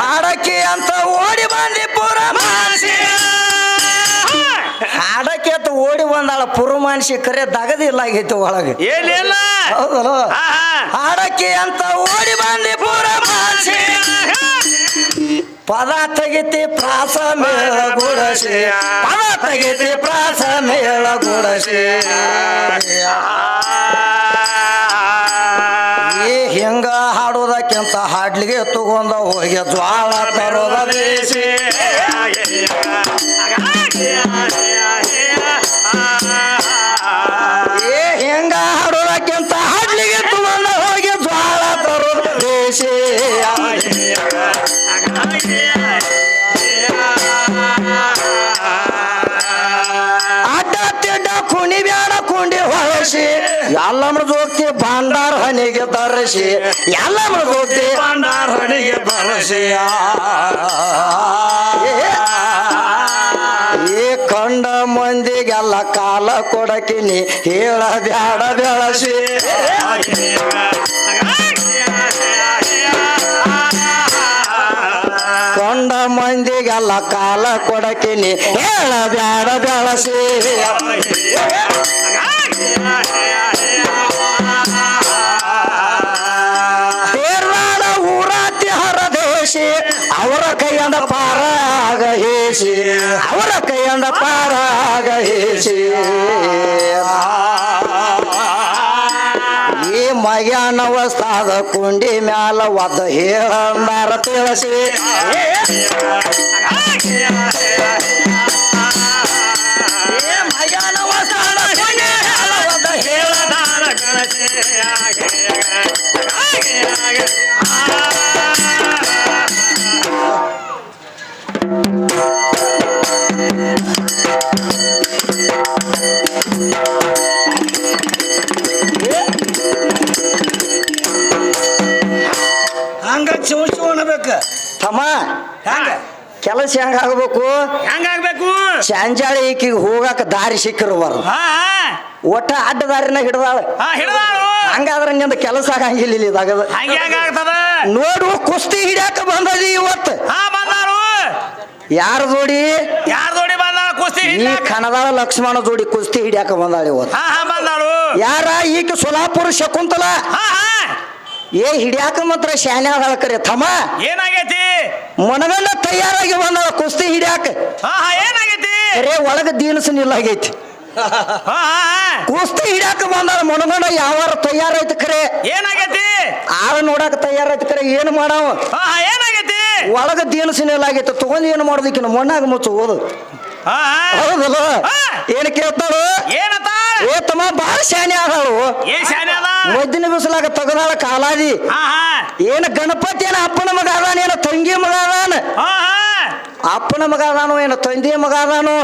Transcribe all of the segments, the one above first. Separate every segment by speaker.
Speaker 1: ಹಾಡಕ್ಕೆ ಅಂತ ಓಡಿ ಬಂದಿ ಪುರ ಮಾನಸಿ ಹಾಡಕ್ಕೆ ಅಂತ ಓಡಿ ಬಂದಾಳ ಪುರ ಮಾನಸಿ ಕರೆ ದಗದಿಲ್ಲ ಆಗೈತಿ ಒಳಗೆ.
Speaker 2: ಏನಿಲ್ಲ
Speaker 1: ಹೌದಲ್ಲ. ಹಾಡಕ್ಕೆ ಅಂತ ಓಡಿ ಬಂದಿ ಪುರ ಮಾನಸಿ ಪದ ತೆಗಿತಿ ಪ್ರಾಸ ಮೇಳ ಗುಡಸಿ ಪದ ತೆಗಿತಿ ಪ್ರಾಸ ಮೇಳ ಗುಡಸಿ ಈ ಹಿಂಗ ಹಾಡೋದಕ್ಕಿಂತ ಹಾಡ್ಲಿಗೆ ತಗೊಂಡ ಹೋಗಿ ಜ್ವಾಳ ಎಲ್ಲಮ್ರ ಜೋಗ್ತಿ ಭಾಂಡಾರ ಹನಿಗೆ ತರಸಿ ಎಲ್ಲಮ್ರ ಜೋಗ್ತಿ ಭಾಂಡಾರ ಹನಿಗೆ ತರಸಿಯ ಈ ಕಂಡ ಮಂದಿಗೆಲ್ಲ ಕಾಲ ಕೊಡಕಿನಿ ಹೇಳ ಬ್ಯಾಡ ಬೆಳಸಿ. ಕೊಂಡ ಮಂದಿಗೆಲ್ಲ ಕಾಲ ಕೊಡಕಿನಿ ಹೇಳ ಬ್ಯಾಡ ಬೆಳಸಿ. ತೇರ್ನಾಡ ಊರಾತಿ ಹರದೇಶಿ ಅವರ ಕೈಯಂದ ಪಾರಾಗ ಹೇಸಿ ಅವರ ಕೈಯಂದ ಪಾರಾಗ ಹೇಸಿ ಈ ಮಯಾನವಸ್ತಾದ ಕುಂಡಿ ಮ್ಯಾಲ ಒದ್ದ ಹೇಳಂದಾರ ತಿಳಿಸಿ.
Speaker 2: ಹಂಗ ಶಿವ ಶಿವ ಅನ್ಬೇಕ
Speaker 1: ತಮ್ಮ
Speaker 2: ಹೆಂಗ.
Speaker 1: ಕೆಲಸ ಹೆಂಗ ಆಗ್ಬೇಕು
Speaker 2: ಹೆಂಗಾಗ್ಬೇಕು?
Speaker 1: ಶಾಂಜಾಳಿ ಈಕಿಗೆ ಹೋಗಾಕ ದಾರಿ ಸಿಕ್ಕಿರ್ಬಾರ್ದು
Speaker 2: ಹಾ.
Speaker 1: ಒಟ್ಟ ಅಡ್ಡದಾರಿನ ಹಿಡ್ದಾಳ.
Speaker 2: ಹಾ ಹಿಡ್ದಾಳು.
Speaker 1: ಹಂಗಾದ್ರೆ ನಿಂದ ಕೆಲಸ ಆಗಂಗಿಲ್ಲ ಇಲ್ಲಿ ಇದಾಗದ.
Speaker 2: ಹಂಗೆ ಹೆಂಗಾಗ್ತದ
Speaker 1: ನೋಡು ಕುಸ್ತಿ ಹಿಡ್ಯಾಕ ಬಂದದಿ ಇವತ್ತು.
Speaker 2: ಹಾ ಬಂದಾರು
Speaker 1: ಯಾರ ಜೋಡಿ?
Speaker 2: ಯಾರ ಜೋಡಿ ಬಂದಾಳ ಕುಸ್ತಿ
Speaker 1: ಈ
Speaker 2: ಹಿಡ್ಯಾಕ?
Speaker 1: ಕಣದಾಳ ಲಕ್ಷ್ಮಣ ಜೋಡಿ ಕುಸ್ತಿ ಹಿಡ್ಯಾಕ ಬಂದಾಳ ಇವತ್ತು.
Speaker 2: ಹಾ ಹಾ ಬಂದಾಳು.
Speaker 1: ಯಾರ? ಈಕ ಸೊಲಾಪುರ ಶಕುಂತಲ.
Speaker 2: ಹಾ ಹಾ.
Speaker 1: ಏ ಹಿಡ್ಯಾಕ ಮಾತ್ರ ಶಾನೆ ಆದಾಳ ಕರೆ ತಮ್ಮ.
Speaker 2: ಏನಾಗೈತಿ?
Speaker 1: ಮನವೆಲ್ಲ ತಯಾರಾಗಿ ಬಂದಾಳ ಕುಸ್ತಿ ಹಿಡ್ಯಾಕ.
Speaker 2: ಹಾ ಹಾ ಏನಾಗೈತಿ?
Speaker 1: ಕರೆ ಒಳಗ ದೀನಸ ನಿಲ್ಲಾಗೈತಿ. ಕುಸ್ತಿ ಹಿಡಾಕ ಬಂದಾರ ಮನಗಂಡ ಯಾವಾರ ತಯಾರೈತ ಕರೆ.
Speaker 2: ಏನಾಗೈತಿ?
Speaker 1: ಆಳ ನೋಡಾಕ ತಯಾರೈತ ಕರೆ ಏನು ಮಾಡಾವ?
Speaker 2: ಏನಾಗೈತಿ?
Speaker 1: ಒಳಗ ನಿಲ್ಲಾಗೈತಿ ತಗೊಂಡ್ ಏನು ಮಾಡೋದಕ್ಕಿನ ಮಣ್ಣಾಗ ಮುಚ್ಚು ಓದು. ಹೌದಲ್ಲ. ಏನ್ ಕೇಳ್ತಾಳು?
Speaker 2: ಏನತ್ತ
Speaker 1: ಏ ತಮ್ಮ ಬಾಳ ಶಾನೆ ಆದಾಳು. ಮದ್ದಿನ ಬಿಸಿಲಾಗ ತಗದಾಳ ಕಾಲಾದಿ. ಏನ ಗಣಪತಿ ಏನ ಅಪ್ಪನ ಮಗ ಅದಾನ ಏನ ತಂಗಿ ಮಗ ಅದಾನ? ಅಪ್ಪನ ಮಗ ಅದಾನು ಏನ ತಂದೆಯ ಮಗ ಅದಾನು?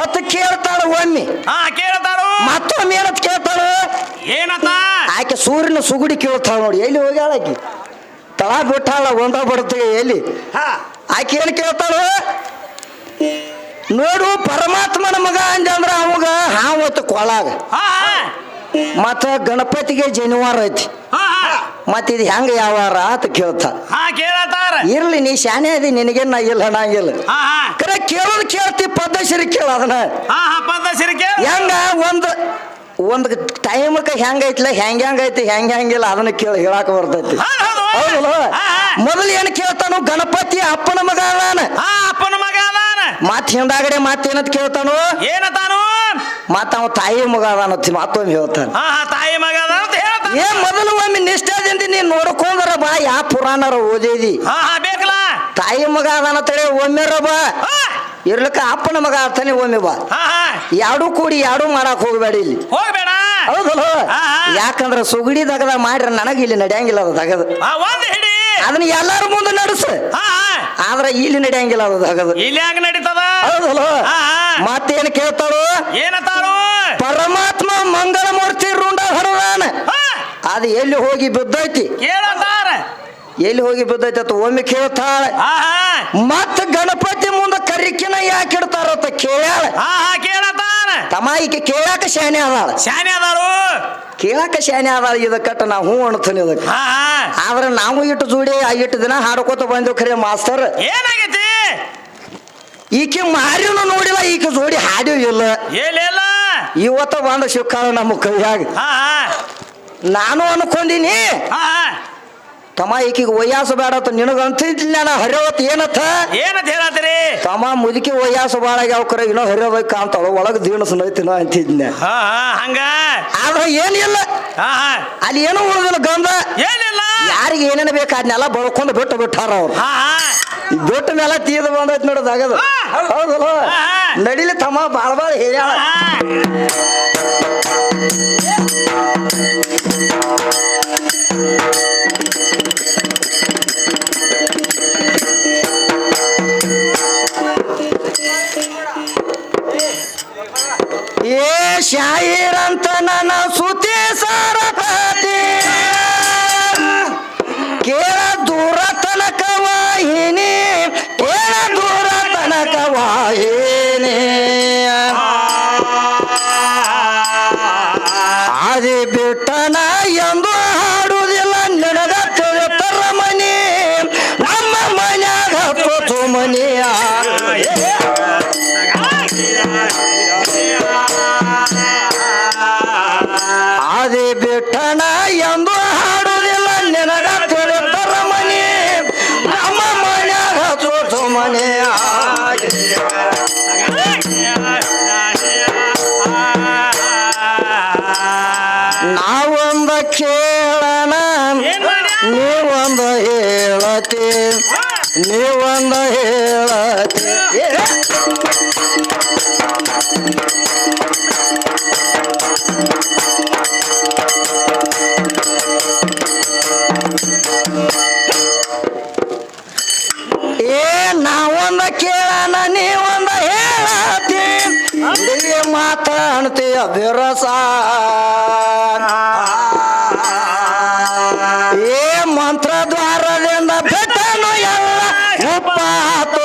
Speaker 1: ಅತ್ ಕೇಳ್ತಾಳು ಒಮ್ಮೆ
Speaker 2: ಹಾ ಕೇಳ್ತಾರು
Speaker 1: ಮತ್ತೊಮ್ಮೆ ಏನತ್ ಕೇಳ್ತಾಳು?
Speaker 2: ಏನತ್ತ
Speaker 1: ಆಕೆ ಸೂರ್ಯನ ಸುಗುಡಿ ಕೇಳ್ತಾಳ ನೋಡಿ ಎಲ್ಲಿ ಹೋಗ್ಯಾಳ ಆಕಿ? ತಳ ಬಿಟ್ಟಾಳ ಒಂದ ಬಡ್ತೀವಿ ಎಲ್ಲಿ? ಆಕೆ ಏನು ಕೇಳ್ತಾಳು? ನೋಡು ಪರಮಾತ್ಮನ ಮಗ ಅಂದ್ರ ಅವಾಗ ಹಾವತ್ತು ಕೊಳಾಗ ಮತ್ತ ಗಣಪತಿಗೆ ಜನಿವಾರ ಐತಿ.
Speaker 2: ಹಾ.
Speaker 1: ಮತ್ತ ಇದು ಹೆಂಗ ಯಾವಾರ ಅಂತ ಕೇಳ್ತ.
Speaker 2: ಹಾ
Speaker 1: ಇರ್ಲಿ ನೀ ಶಾನೆ ಅದಿ ನಿನಗೆ ನಾ ಇಲ್ಲ ಅನ್ನಂಗಿಲ್ಲ
Speaker 2: ಹಾ ಹಾ.
Speaker 1: ಕರೆ ಕೇಳೋದು ಕೇಳ್ತಿ ಪದ್ಮಶ್ರೀ ಕೇಳ ಅದನ್ನ.
Speaker 2: ಹಾ ಹಾ ಪದ ಸಿರಿ ಕೇಳ.
Speaker 1: ಹೆಂಗ ಒಂದ್ ಒಂದ್ ಟೈಮಕ್ಕೆ ಹೆಂಗ ಐತ್ಲ ಹೆಂಗ ಹೆಂಗ ಐತಿ ಹೆಂಗ ಹೆಂಗಿಲ್ಲ ಅದನ್ನ ಕೇಳಿ ಹೇಳಾಕ ಬರ್ತೈತಿ.
Speaker 2: ಹೌದು ಹೌದು
Speaker 1: ಹೌದಲ್ಲ ಮೊದಲು ಏನ್ ಕೇಳ್ತಾನು ಗಣಪತಿ ಅಪ್ಪನ ಮಗ ಅದಾನ.
Speaker 2: ಹಾ ಅಪ್ಪನ ಮಗ ಅದಾನ.
Speaker 1: ಮತ್ ಹಿಂದಾಗಡೆ ಅಂತ ಕೇಳ್ತಾನು?
Speaker 2: ಏನತಾನು?
Speaker 1: ಮತ್ತ ಅವ ತಾಯಿ ಮಗ ಅದಾನ ಮತ್ತೊಮ್ಮೆ ಹೇಳ್ತಾನೆ.
Speaker 2: ಹಾ ಹಾ ತಾಯಿ ಮಗ ಅದ ಅಂತ ಹೇಳ್ತಾನೆ.
Speaker 1: ಏ ಮೊದಲು ಒಮ್ಮೆ ನಿಷ್ಠಾದಿಂದ ನೀನ್ ನೋಡ್ಕೊಂಡ್ರ ಬಾ ಯಾ ಪುರಾಣರ ಓದಿದಿ.
Speaker 2: ಹಾ ಹಾ ಬೇಕಲ್ಲ.
Speaker 1: ತಾಯಿ ಮಗ ಅದಾನ ತಡೆ ಒಮ್ಮೆರ ಬಾ.
Speaker 2: ಇರ್ಲಕ
Speaker 1: ಇರ್ಲಿಕ್ಕ ಅಪ್ಪನ ಮಗ ಆಗ್ತಾನೆ ಒಮ್ಮೆ ಬಾ. ಯಾಡು ಕೂಡಿ ಯಾಡು ಮಾಡಕ್ ಹೋಗ್ಬೇಡ ಇಲ್ಲಿ.
Speaker 2: ಹೋಗ್ಬೇಡ.
Speaker 1: ಹೌದಲ್ಲ. ಯಾಕಂದ್ರ ಸುಗಡಿ ದಗದ ಮಾಡ್ರ ನನಗ ಇಲ್ಲಿ ನಡೆಯಂಗಿಲ್ಲ ಅದು ದಗದ. ಅದನ್ನ ಎಲ್ಲಾರು ಮುಂದೆ ನಡೆಸ. ಆದ್ರ ಇಲ್ಲಿ ನಡೆಯಂಗಿಲ್ಲ ಅದು ದಗದ.
Speaker 2: ಇಲ್ಲಿ ಹಂಗ ನಡೀತದ?
Speaker 1: ಹೌದಲ್ಲ? ಮತ್ತೇನ್ ಕೇಳ್ತಾಳು?
Speaker 2: ಏನತಾಳು?
Speaker 1: ಪರಮಾತ್ಮ ಮಂಗಳ ಮೂರ್ತಿ ರುಂಡ
Speaker 2: ಹರಡಾನ
Speaker 1: ಅದು ಎಲ್ಲಿ ಹೋಗಿ ಬಿದ್ದೈತಿ?
Speaker 2: ಕೇಳತಾರ
Speaker 1: ಎಲ್ಲಿ ಹೋಗಿ ಬಿದ್ದೈತಿ ಅಂತ ಒಮ್ಮೆ ಕೇಳ್ತಾಳೆ.
Speaker 2: ಮತ್
Speaker 1: ಮತ್ತ ಗಣಪತಿ ಮುಂದೆ ಕರಿಕಿನ ಯಾಕೆ ಇಡ್ತಾರತ್ತ ಕೇಳ್ಯಾಳ.
Speaker 2: ಹಾ ಹಾ ಕೇಳತಾರ
Speaker 1: ತಮ್ಮ ಈಕೆ ಕೇಳಾಕ ಶಾನೆ ಅದಾಳ
Speaker 2: ಶಾನೆ ಅದಾರು
Speaker 1: ಕೇಳಾಕ ಶಾನೆ ಅದಾಳ ಇದಕ್ಕಟ್ಟ ನಾ ಹೂ ಅಣ್ತೀನಿ ಇದಕ್ಕೆ. ಆದ್ರೆ ನಾವು ಇಟ್ಟು ಜೋಡಿ ಆ ಇಟ್ಟು ದಿನ ಹಾಡ್ಕೋತ ಬಂದೇವು ಖರೆ ಮಾಸ್ತರ್
Speaker 2: ಏನಾಗೈತಿ?
Speaker 1: ಈಕೆ ಮಾರಿನೂ ನೋಡಿಲ್ಲ ಈಕೆ ಜೋಡಿ ಹಾಡಿ ಇಲ್ಲ.
Speaker 2: ಏನಿಲ್ಲ
Speaker 1: ಇವತ್ತ ಬಂದ ಶಿವಕಾಲ ನಮ್ಮ ಕೈಯಾಗ.
Speaker 2: ಹಾ
Speaker 1: ನಾನು ಅನ್ಕೊಂಡಿನಿ
Speaker 2: ಹಾ
Speaker 1: ತಮ್ಮ ಈಕಿಗೆ ವಯ್ಯಾಸ ಬೇಡ ಅಂತ ನಿನಗ ಅಂತಿದ್ಲ ನಾ ಹರಿಯವತ್ ಏನತ್ತ?
Speaker 2: ಏನಂತ ಹೇಳತ್ತೀರಿ?
Speaker 1: ತಮ್ಮ ಮುದುಕಿ ವಯಾಸ ಬಾಳ ಯಾವ ಕರೆ ಇನ್ನೂ ಹರಿಯೋದಕ್ಕೆ ಅಂತ ಒಳಗೆ ದೀಣಸ್ ನೈತಿನ ಅಂತಿದ್ನೆ.
Speaker 2: ಹಾ ಹಾ ಹಂಗ?
Speaker 1: ಆದ್ರೆ ಏನಿಲ್ಲ
Speaker 2: ಹಾ ಹಾ.
Speaker 1: ಅಲ್ಲಿ ಏನೂ ಉಳಿದಿಲ್ಲ ಗಂಧ
Speaker 2: ಏನಿಲ್ಲ
Speaker 1: ಯಾರಿಗೆ ಏನೇನು ಬೇಕು ಅದನ್ನೆಲ್ಲ ಬಳ್ಕೊಂಡು ಬಿಟ್ಟು ಬಿಟ್ಟಾರ ಅವ್ರು.
Speaker 2: ಹಾ ಹಾ.
Speaker 1: ಈ ಬಿಟ್ಟ ಮೇಲೆ ತೀದ್ ಬಂದೈತಿ ನೋಡೋದು ಆಗದು ಹೌದಲ್ಲ. ನಡಿಲಿ ತಮ್ಮ ಬಾಳ ಬಾಳ ಹೇಳ್ಯಾಳ. ಏ ಶಾಯಿರಂತ ನನ್ನ ಸುತಿ ಸಾರಪತಿ ನೀವೊಂದ ಹೇಳ ಏ, ನಾವೊಂದ ಕೇಳನ ನೀವೊಂದ ಹೇಳತಿ? ಮಾತಾಡ್ತೀಯ ಬಿರಸ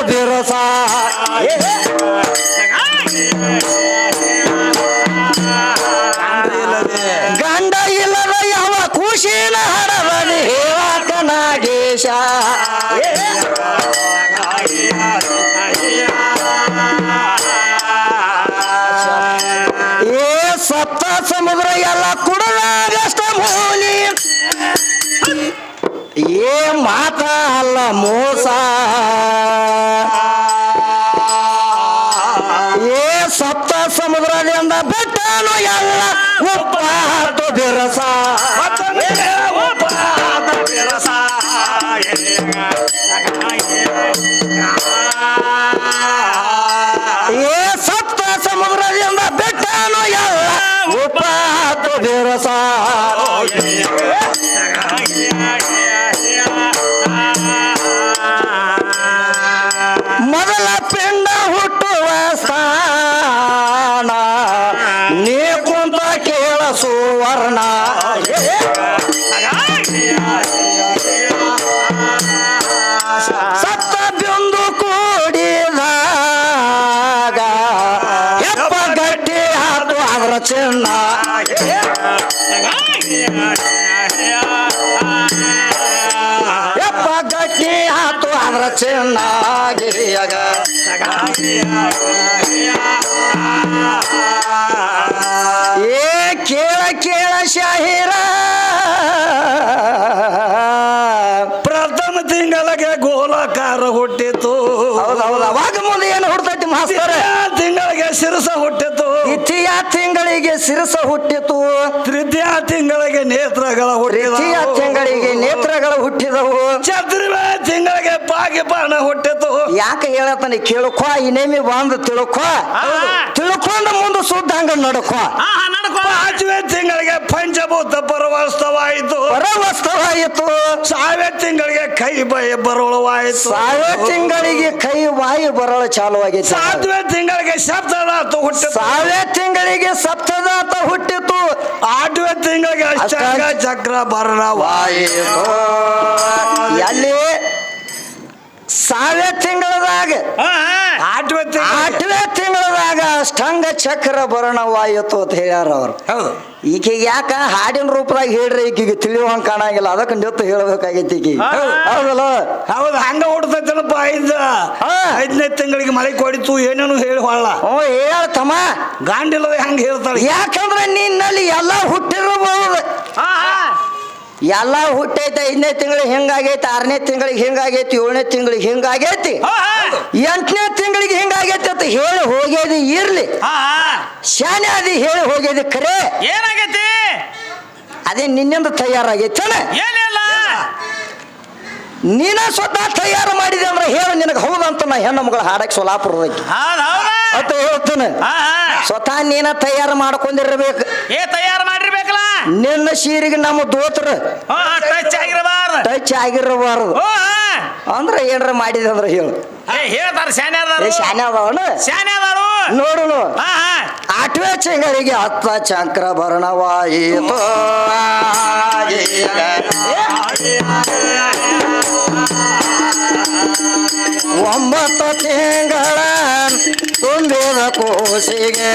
Speaker 1: ಬಿರಸ ಗಂಡ ಇಲ್ಲದ ಯಾವ ಖುಷಿನ ಹಡಬಡಿ ಹೇಳಕ ನಾಗೇಶ. ಏ ಸಪ್ತ ಸಮುದ್ರ ಎಲ್ಲ ಕುಡಲಾಗಷ್ಟ ಮೂಲಿ ಏ ಮಾತಾ ಅಲ್ಲ ಮೋಸ. ಮೊದಲ ಪಿಂಡ ಹುಟ್ಟುವ ಸ್ಥಾನ ನೀ ಕುಂತ ಕೇಳ ಸುವರ್ಣ ಗಿರಿಯಗ ಏ ಕೇಳ ಕೇಳ ಶಾಹಿರ
Speaker 3: ಪ್ರಥಮ ತಿಂಗಳಿಗೆ ಗೋಲಾಕಾರ ಹುಟ್ಟಿತು.
Speaker 1: ಅವಾಗ ಮುಂದೆ ಏನು ಹುಡ್ತೈತಿ ಮಾಸ್ತರ.
Speaker 3: ತಿಂಗಳಿಗೆ ಶಿರಸ ಹುಟ್ಟಿತು.
Speaker 1: ದ್ವಿತೀಯ ತಿಂಗಳಿಗೆ ಸಿರಸ ಹುಟ್ಟಿತು.
Speaker 3: ತೃತೀಯ ತಿಂಗಳಿಗೆ ನೇತ್ರಗಳ
Speaker 1: ತೃತೀಯ
Speaker 3: ಹುಟ್ಟಿದವು
Speaker 1: ತಿಂಗಳಿಗೆ ನೇತ್ರಗಳು ಹುಟ್ಟಿದವು.
Speaker 3: ಚತುರ್ವೇ ಬಾಗಿ ಬಾಣ ಹೊಟ್ಟೆತು
Speaker 1: ಯಾಕೆ ಹೇಳತ್ತಾನೆ ಕೇಳ್ಕೊ ಇನೇಮಿ ನೇಮಿ ಬಂದು ತಿಳ್ಕೋ. ತಿಳ್ಕೊಂಡು ಮುಂದೆ ಸುದ್ದ ಹಂಗ ನಡ್ಕೊ.
Speaker 3: ಪಾಂಚವೇ ತಿಂಗಳಿಗೆ ಪಂಚಭೂತ ಪರವಸ್ತವಾಯಿತು.
Speaker 1: ಪರವಸ್ತವಾಯಿತು.
Speaker 3: ಸಾವಿರ ತಿಂಗಳಿಗೆ ಕೈ ಬಾಯಿ ಬರಳವಾಯಿತು.
Speaker 1: ಸಾವಿರ ತಿಂಗಳಿಗೆ ಕೈ ಬಾಯಿ ಬರಳ ಚಾಲುವಾಗಿ ಸಾವಿರ
Speaker 3: ಸಾತ್ವೇ ತಿಂಗಳಿಗೆ ಸಪ್ತದಾತ ಹುಟ್ಟಿತು.
Speaker 1: ಸಾವಿರ ತಿಂಗಳಿಗೆ ಸಪ್ತದಾತ ಹುಟ್ಟಿತು.
Speaker 3: ಆಟವೇ ತಿಂಗಳಿಗೆ ಅಷ್ಟಾಂಗ ಚಕ್ರ ಬರಳವಾಯಿತು.
Speaker 1: ಎಲ್ಲಿ? ಸಾವೇ ತಿಂಗಳದಾಗ ಆಟವೇ ತಿಂಗಳದಾಗ ಅಷ್ಟಂಗ ಚಕ್ರ ಬರಣವಾಯಿತು ಅಂತ ಹೇಳ್ಯಾರ ಅವ್ರು.
Speaker 3: ಹೌದು.
Speaker 1: ಈಕೆಗೆ ಯಾಕ ಹಾಡಿನ ರೂಪದಾಗ ಹೇಳ್ರಿ ಈಕೆಗೆ ತಿಳಿಯುವಂಗ ಕಾಣಂಗಿಲ್ಲ. ಅದಕ್ಕೆ ನಿತ್ತು ಹೇಳ್ಬೇಕಾಗೈತಿ ಈಕಿ. ಹೌದಲ್ಲ?
Speaker 3: ಹೌದು. ಹಂಗ ಹೊಡ್ತೈತನಪ್ಪ ಐದ. ಐದನೇ ತಿಂಗಳಿಗೆ ಮಳೆ ಕೊಡಿತು ಏನೇನು ಹೇಳಿ ಹೊಳ್ಳ.
Speaker 1: ಓ ಹೇಳ್ತಮ್ಮ
Speaker 3: ಗಾಂಡಿಲ್ಲದ ಹಂಗ ಹೇಳ್ತಾಳೆ.
Speaker 1: ಯಾಕಂದ್ರೆ ನಿನ್ನಲ್ಲಿ ಎಲ್ಲ ಹುಟ್ಟಿರಬಹುದು. ಎಲ್ಲ ಹುಟ್ಟೈತೆ ಐದನೇ ತಿಂಗಳಿಗೆ ಹಿಂಗಾಗೈತೆ ಆರನೇ ತಿಂಗಳಿಗೆ ಹಿಂಗಾಗೈತಿ ಏಳನೇ ತಿಂಗಳಿಗೆ ಹಿಂಗಾಗೈತಿ. ಎಂಟನೇ ತಿಂಗಳಿಗೆ ಹಿಂಗಾಗೈತಿ ಅಂತ ಹೇಳಿ ಹೋಗ್ಯದಿ ಇರ್ಲಿ. ಶಾನೆ ಅದಿ ಹೇಳಿ ಹೋಗ್ಯದಿ ಖರೆ
Speaker 2: ಏನಾಗೈತಿ?
Speaker 1: ಅದೇ ನಿನ್ನಿಂದ
Speaker 2: ತಯಾರಾಗೈತಿ
Speaker 1: ನೀನ ಸ್ವತಃ ತಯಾರು ಮಾಡಿದೆ ಅಂದ್ರೆ ಹೇಳು ನಿನಗೆ ಹೌದಂತ ನಾ ಹೆಣ್ಣು ಮಗಳ ಹಾಡಕ್ಕೆ
Speaker 2: ಸೋಲಾಪುರ
Speaker 1: ಅಂತ ಹೇಳ್ತೇನೆ. ಸ್ವತಃ ನೀನ ತಯಾರು ಮಾಡ್ಕೊಂಡಿರ್ಬೇಕು.
Speaker 2: ಏ ತಯಾರು
Speaker 1: ನಿನ್ನ ಸೀರೆಗೆ ನಮ್ಮ ದೋತ್ರ
Speaker 2: ಟಚ್ ಆಗಿರಬಾರ್ದು.
Speaker 1: ಟಚ್ ಆಗಿರಬಾರದು. ಅಂದ್ರ ಏನ್ರ ಮಾಡಿದ ಅಂದ್ರೆ ಹೇಳು.
Speaker 2: ಹೇಳ್ತಾರ ಶಾನೆ
Speaker 1: ಏ
Speaker 2: ಅದಾರು
Speaker 1: ಶಾನೆ ಅದಾವನ
Speaker 2: ಶಾನೆ
Speaker 1: ನೋಡು
Speaker 2: ಹಾ ಹಾ.
Speaker 1: ಆಟವೇ ಚಿಂಗರಿಗೆ ಹತ್ತ ಚಂಕ್ರ ಭರಣವಾಯಿತು ಒಂಬತ್ತು ತಿಂಗಳ ಕೋಸಿಗೆ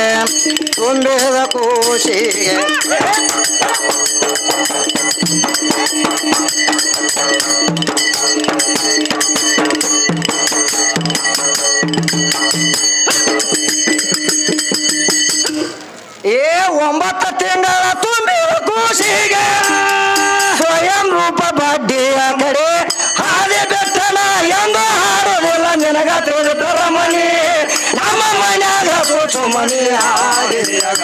Speaker 1: ತುಂಬಿದ ಕೋಸಿಗೆ ಏ ಒಂಬತ್ತು ತಿಂಗಳ ತುಂಬಿದ ಕೂಸಿಗೆ ಸ್ವಯಂ ರೂಪ ಬಡ್ಡಿಯ ಮನಿ ಆಗಿದ್ಯಾಗ